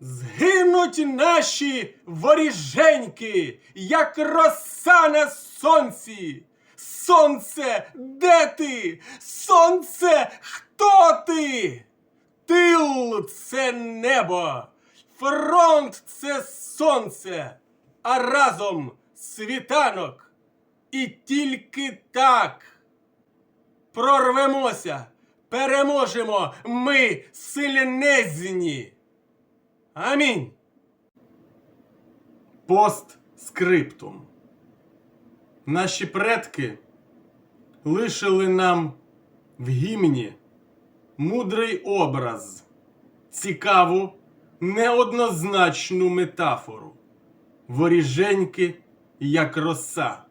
Згинуть наші воріженьки, як роса на сонці. Сонце, де ти? Сонце, хто ти? Тил це небо, фронт це сонце, а разом світанок. І тільки так прорвемося, переможемо ми сильнезні. Амінь. Постскриптум. Наші предки лишили нам в гімні мудрий образ, цікаву, неоднозначну метафору. Воріженьки, як роса.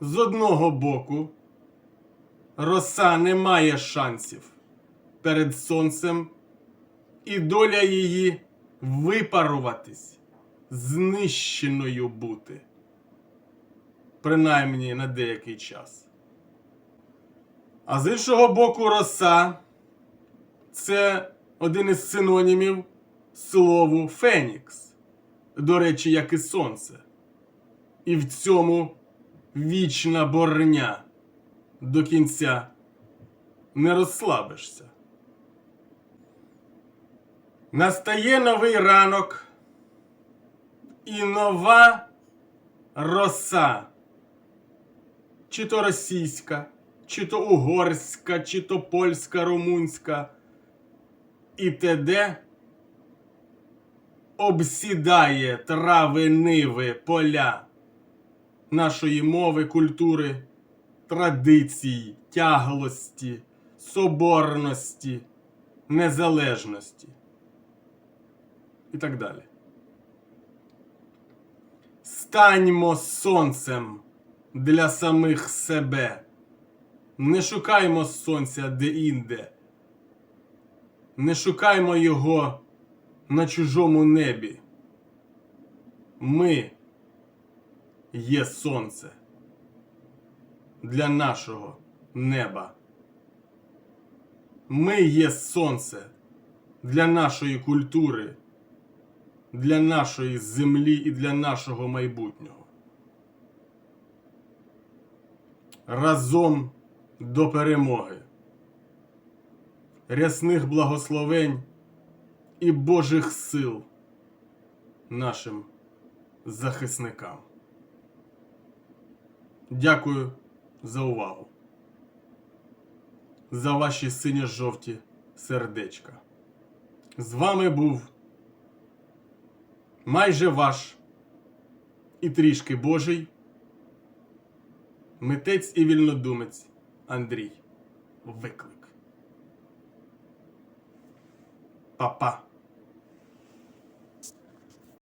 З одного боку, роса не має шансів перед сонцем, і доля її випаруватись, знищеною бути. Принаймні на деякий час. А з іншого боку, роса це один із синонімів слову Фенікс. До речі, як і сонце. І в цьому вічна борня до кінця не розслабишся. Настає новий ранок і нова роса. Чи то російська, чи то угорська, чи то польська, румунська. І т.д. обсідає трави ниви поля нашої мови, культури, традицій, тяглості, соборності, незалежності і так далі. Станьмо сонцем для самих себе. Не шукаймо сонця де-інде. Не шукаймо його на чужому небі. Ми є сонце для нашого неба. Ми є сонце для нашої культури, для нашої землі і для нашого майбутнього. Разом до перемоги, рясних благословень і Божих сил нашим захисникам. Дякую за увагу. За ваші синьо-жовті сердечка. З вами був майже ваш і трішки Божий митець і вільнодумець Андрій Виклик. Па-па.